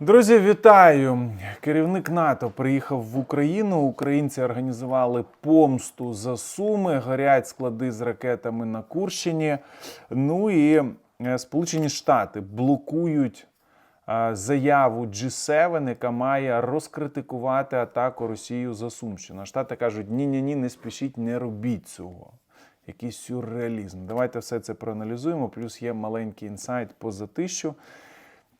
Друзі, вітаю! Керівник НАТО приїхав в Україну. Українці організували помсту за суми, горять склади з ракетами на Курщині. Ну і е, Сполучені Штати блокують е, заяву G7, яка має розкритикувати атаку Росію за Сумщину. Штати кажуть: ні-ні ні, не спішіть, не робіть цього. Якийсь сюрреалізм. Давайте все це проаналізуємо. Плюс є маленький інсайт по затищу.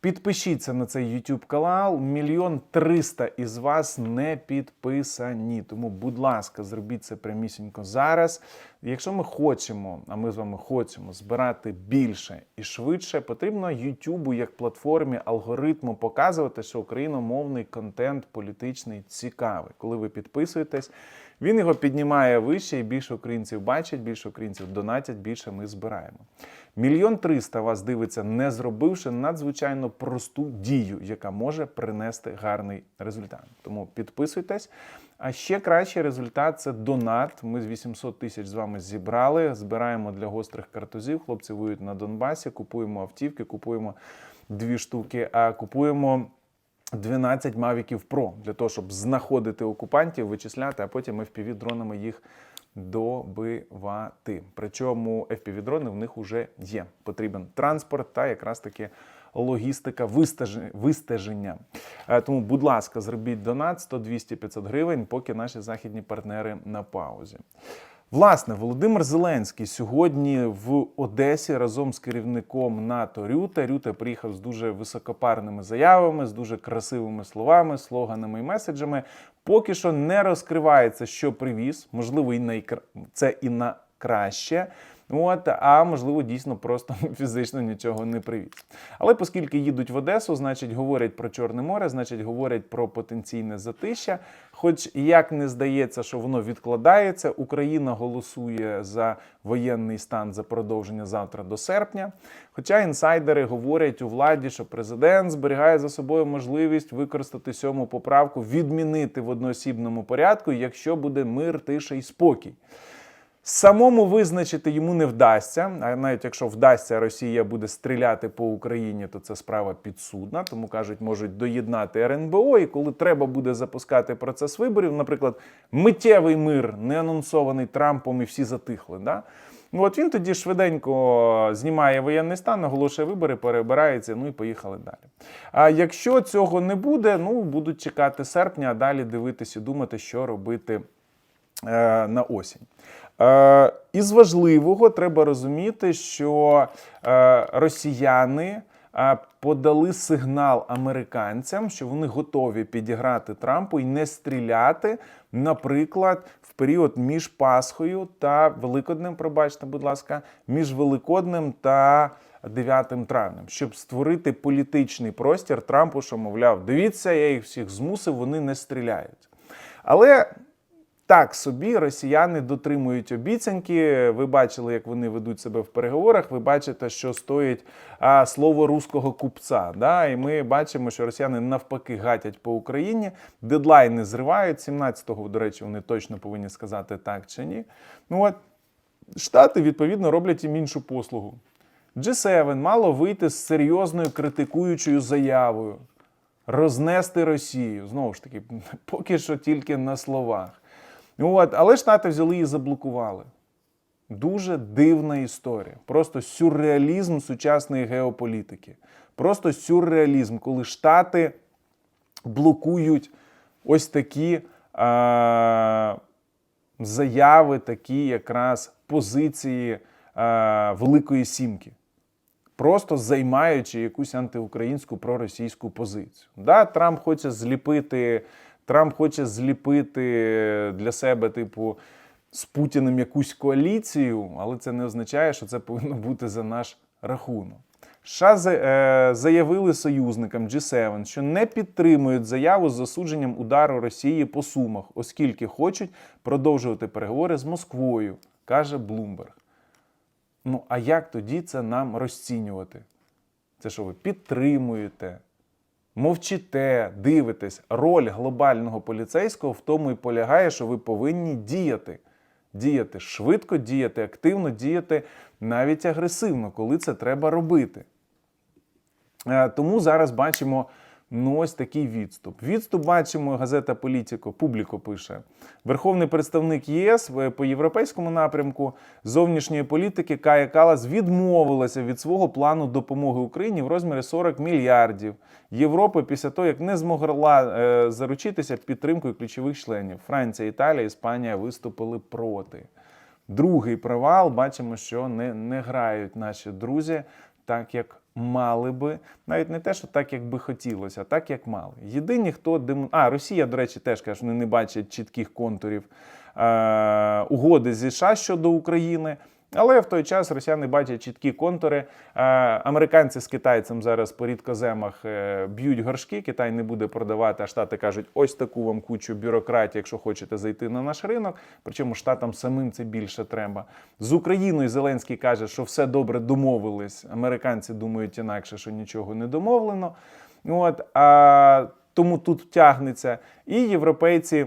Підпишіться на цей YouTube канал. Мільйон триста із вас не підписані. Тому, будь ласка, зробіть це прямісінько зараз. Якщо ми хочемо, а ми з вами хочемо збирати більше і швидше, потрібно YouTube як платформі алгоритму показувати, що україномовний контент політичний цікавий. Коли ви підписуєтесь, він його піднімає вище, і більше українців бачать, більше українців донатять, більше ми збираємо. Мільйон триста вас дивиться, не зробивши надзвичайно просту дію, яка може принести гарний результат. Тому підписуйтесь. А ще кращий результат це донат. Ми з 800 тисяч з вами зібрали. Збираємо для гострих картузів. Хлопці воюють на Донбасі, купуємо автівки, купуємо дві штуки, а купуємо. 12 Mavic Pro для того, щоб знаходити окупантів, вичисляти, а потім FPV-дронами їх добивати. Причому FPV-дрони в них вже є. Потрібен транспорт та якраз таки логістика вистеження. Е, Тому, будь ласка, зробіть донат 100, 200, 500 гривень, поки наші західні партнери на паузі. Власне, Володимир Зеленський сьогодні в Одесі разом з керівником НАТО Рюте. Рюте приїхав з дуже високопарними заявами, з дуже красивими словами, слоганами і меседжами. Поки що не розкривається, що привіз. Можливо, і найкра... це і на краще. От, а можливо, дійсно просто фізично нічого не привіз. Але оскільки їдуть в Одесу, значить говорять про Чорне море, значить говорять про потенційне затища. Хоч як не здається, що воно відкладається, Україна голосує за воєнний стан за продовження завтра до серпня. Хоча інсайдери говорять у владі, що президент зберігає за собою можливість використати сьому поправку, відмінити в одноосібному порядку, якщо буде мир, тиша і спокій. Самому визначити йому не вдасться. А навіть якщо вдасться, Росія буде стріляти по Україні, то це справа підсудна. Тому кажуть, можуть доєднати РНБО. І коли треба буде запускати процес виборів, наприклад, миттєвий мир, не анонсований Трампом, і всі затихли. Да? Ну, от він тоді швиденько знімає воєнний стан, наголошує вибори, перебирається, ну і поїхали далі. А якщо цього не буде, ну будуть чекати серпня, а далі дивитися думати, що робити е, на осінь. Е, із важливого треба розуміти, що е, росіяни е, подали сигнал американцям, що вони готові підіграти Трампу і не стріляти, наприклад, в період між Пасхою та Великоднем, пробачте, будь ласка, між Великоднем та 9 травнем, щоб створити політичний простір Трампу, що мовляв, дивіться, я їх всіх змусив, вони не стріляють. Але так собі росіяни дотримують обіцянки. Ви бачили, як вони ведуть себе в переговорах. Ви бачите, що стоїть а, слово руського купця. Да? І ми бачимо, що росіяни навпаки гатять по Україні. Дедлайни зривають. 17-го, до речі, вони точно повинні сказати так чи ні. Ну от штати відповідно роблять їм іншу послугу. G7 мало вийти з серйозною критикуючою заявою, рознести Росію. Знову ж таки, поки що тільки на словах. От, але Штати взяли і заблокували. Дуже дивна історія. Просто сюрреалізм сучасної геополітики. Просто сюрреалізм, коли Штати блокують ось такі а, заяви, такі якраз позиції а, Великої Сімки. Просто займаючи якусь антиукраїнську проросійську позицію. Да, Трамп хоче зліпити. Трамп хоче зліпити для себе, типу, з Путіним якусь коаліцію, але це не означає, що це повинно бути за наш рахунок. США е, заявили союзникам G7, що не підтримують заяву з засудженням удару Росії по Сумах, оскільки хочуть продовжувати переговори з Москвою, каже Блумберг. Ну а як тоді це нам розцінювати? Це що ви підтримуєте? Мовчите, дивитесь, роль глобального поліцейського в тому і полягає, що ви повинні діяти. Діяти швидко, діяти активно, діяти навіть агресивно, коли це треба робити. Е, Тому зараз бачимо Ну, ось такий відступ. Відступ бачимо, газета Політіко, публіко пише. Верховний представник ЄС по європейському напрямку зовнішньої політики Кая Калас відмовилася від свого плану допомоги Україні в розмірі 40 мільярдів Європи після того, як не змогла е, заручитися підтримкою ключових членів. Франція, Італія, Іспанія виступили проти. Другий провал бачимо, що не, не грають наші друзі так, як мали би. Навіть не те, що так, як би хотілося, а так, як мали. Єдині, хто дем... А, Росія, до речі, теж каже, вони не бачать чітких контурів е- угоди зі США щодо України. Але в той час росіяни бачать чіткі контури. Е, Американці з китайцем зараз по рідкоземах е, б'ють горшки. Китай не буде продавати, а штати кажуть, ось таку вам кучу бюрократії, якщо хочете зайти на наш ринок. Причому штатам самим це більше треба. З Україною Зеленський каже, що все добре домовились. Американці думають інакше, що нічого не домовлено. От, а, тому тут тягнеться. І європейці.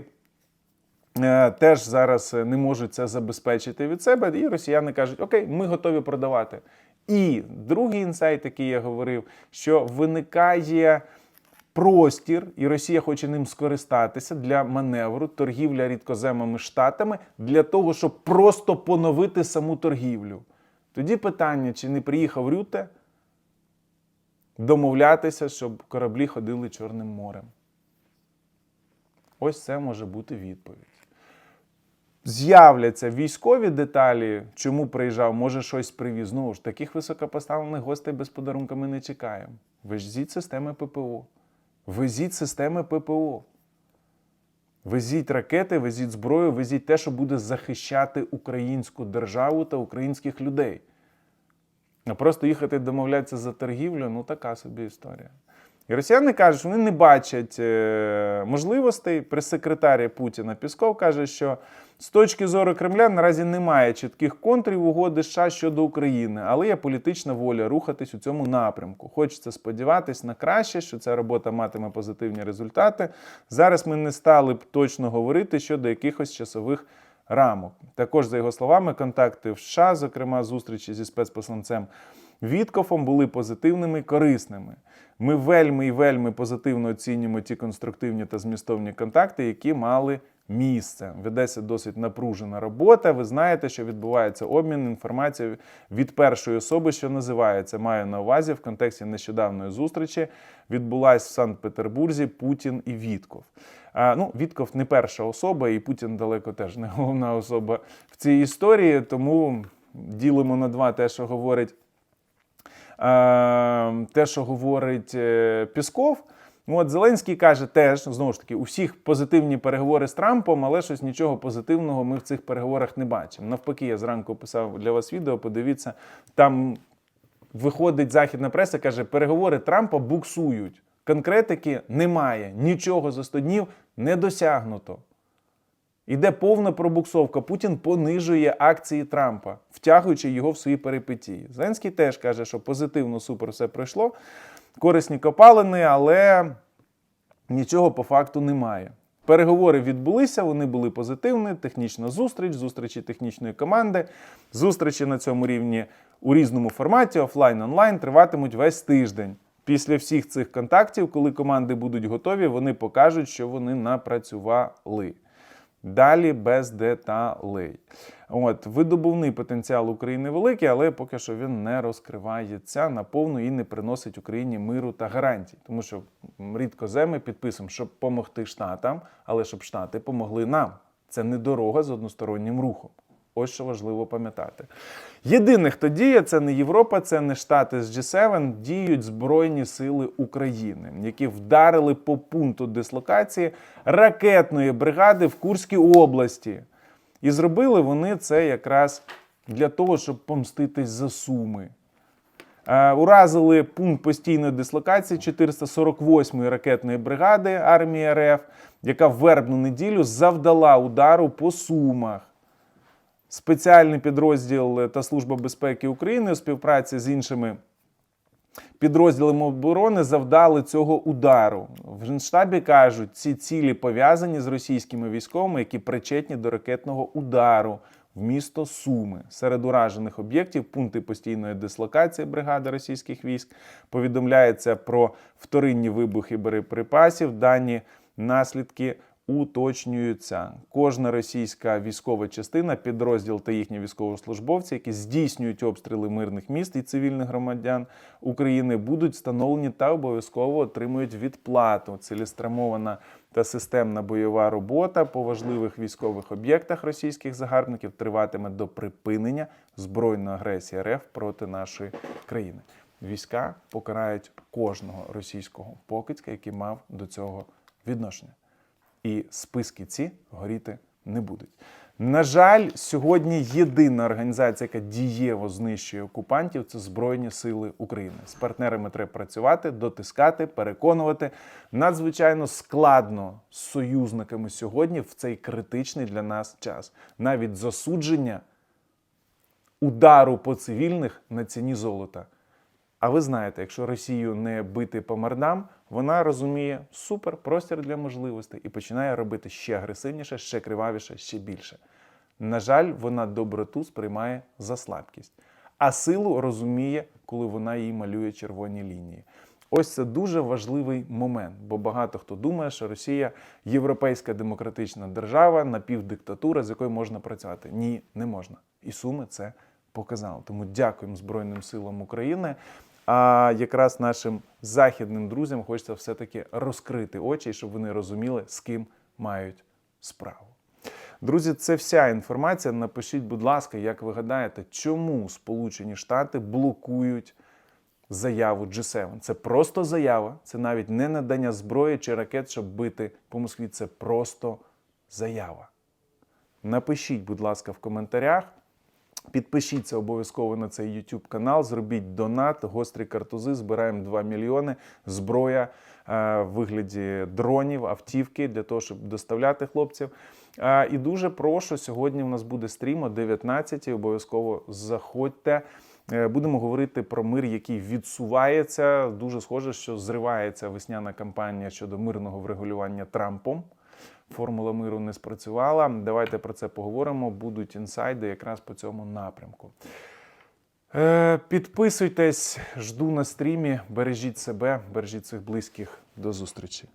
Е, Теж зараз не можуть це забезпечити від себе, і росіяни кажуть: Окей, ми готові продавати. І другий інсайт, який я говорив, що виникає простір, і Росія хоче ним скористатися для маневру, торгівля рідкоземами штатами для того, щоб просто поновити саму торгівлю. Тоді питання, чи не приїхав Рюте домовлятися, щоб кораблі ходили Чорним морем. Ось це може бути відповідь. З'являться військові деталі, чому приїжджав, може щось привіз. Знову ж таких високопоставлених гостей без подарунка ми не чекаємо. Везіть системи ППО. Везіть системи ППО. Везіть ракети, везіть зброю, везіть те, що буде захищати українську державу та українських людей. А просто їхати домовлятися за торгівлю ну така собі історія. І росіяни кажуть, що вони не бачать е, можливостей. Прес-секретар Путіна Пісков каже, що з точки зору Кремля наразі немає чітких контрів угоди США щодо України, але є політична воля рухатись у цьому напрямку. Хочеться сподіватись на краще, що ця робота матиме позитивні результати. Зараз ми не стали б точно говорити щодо якихось часових рамок. Також, за його словами, контакти в США, зокрема зустрічі зі спецпосланцем Віткофом, були позитивними і корисними. Ми вельми і вельми позитивно оцінюємо ті конструктивні та змістовні контакти, які мали місце. Ведеться досить напружена робота. Ви знаєте, що відбувається обмін інформацією від першої особи, що називається. Маю на увазі в контексті нещодавної зустрічі відбулась в Санкт-Петербурзі Путін і Вітков. А, ну, Вітков не перша особа, і Путін далеко теж не головна особа в цій історії, тому ділимо на два те, що говорить те, що говорить е, Пісков. От Зеленський каже теж, знову ж таки, у всіх позитивні переговори з Трампом, але щось нічого позитивного ми в цих переговорах не бачимо. Навпаки, я зранку писав для вас відео, подивіться, там виходить західна преса, каже, переговори Трампа буксують. Конкретики немає, нічого за 100 днів не досягнуто. Іде повна пробуксовка. Путін понижує акції Трампа, втягуючи його в свої перипетії. Зеленський теж каже, що позитивно супер все пройшло. Корисні копалини, але нічого по факту немає. Переговори відбулися, вони були позитивні. Технічна зустріч, зустрічі технічної команди. Зустрічі на цьому рівні у різному форматі, офлайн, онлайн, триватимуть весь тиждень. Після всіх цих контактів, коли команди будуть готові, вони покажуть, що вони напрацювали. Далі без деталей. От, видобувний потенціал України великий, але поки що він не розкривається наповну і не приносить Україні миру та гарантій. Тому що рідко земи підписуємо, щоб допомогти штатам, але щоб штати помогли нам. Це не дорога з одностороннім рухом. Ось що важливо пам'ятати. Єдине, хто діє, це не Європа, це не Штати з G7, діють Збройні Сили України, які вдарили по пункту дислокації ракетної бригади в Курській області. І зробили вони це якраз для того, щоб помститись за суми. Е, Уразили пункт постійної дислокації 448-ї ракетної бригади армії РФ, яка в вербну неділю завдала удару по сумах. Спеціальний підрозділ та Служба безпеки України у співпраці з іншими підрозділами оборони завдали цього удару. В Генштабі кажуть, ці цілі пов'язані з російськими військовими, які причетні до ракетного удару. в місто Суми. Серед уражених об'єктів пункти постійної дислокації бригади російських військ. Повідомляється про вторинні вибухи боєприпасів. Дані наслідки уточнюються. Кожна російська військова частина, підрозділ та їхні військовослужбовці, які здійснюють обстріли мирних міст і цивільних громадян України, будуть встановлені та обов'язково отримують відплату. Цілеспрямована та системна бойова робота по важливих військових об'єктах російських загарбників триватиме до припинення збройної агресії РФ проти нашої країни. Війська покарають кожного російського покидька, який мав до цього відношення і списки ці горіти не будуть. На жаль, сьогодні єдина організація, яка дієво знищує окупантів, це Збройні Сили України. З партнерами треба працювати, дотискати, переконувати. Надзвичайно складно з союзниками сьогодні в цей критичний для нас час. Навіть засудження удару по цивільних на ціні золота. А ви знаєте, якщо Росію не бити по мордам, вона розуміє супер простір для можливостей і починає робити ще агресивніше, ще кривавіше, ще більше. На жаль, вона доброту сприймає за слабкість, а силу розуміє, коли вона їй малює червоні лінії. Ось це дуже важливий момент, бо багато хто думає, що Росія європейська демократична держава, напівдиктатура, з якою можна працювати. Ні, не можна. І Суми це показали. Тому дякуємо Збройним силам України. А якраз нашим західним друзям хочеться все-таки розкрити очі, щоб вони розуміли, з ким мають справу. Друзі, це вся інформація. Напишіть, будь ласка, як ви гадаєте, чому Сполучені Штати блокують заяву G7? Це просто заява, це навіть не надання зброї чи ракет, щоб бити по Москві. Це просто заява. Напишіть, будь ласка, в коментарях. Підпишіться обов'язково на цей YouTube канал, зробіть донат, гострі картузи, збираємо 2 мільйони. Зброя е, в вигляді дронів, автівки для того, щоб доставляти хлопців. Е, і дуже прошу, сьогодні у нас буде стрім о 19 Обов'язково заходьте. Е, Будемо говорити про мир, який відсувається. Дуже схоже, що зривається весняна кампанія щодо мирного врегулювання Трампом. Формула миру не спрацювала. Давайте про це поговоримо. Будуть інсайди якраз по цьому напрямку. Е, підписуйтесь, жду на стрімі. Бережіть себе, бережіть своїх близьких. До зустрічі.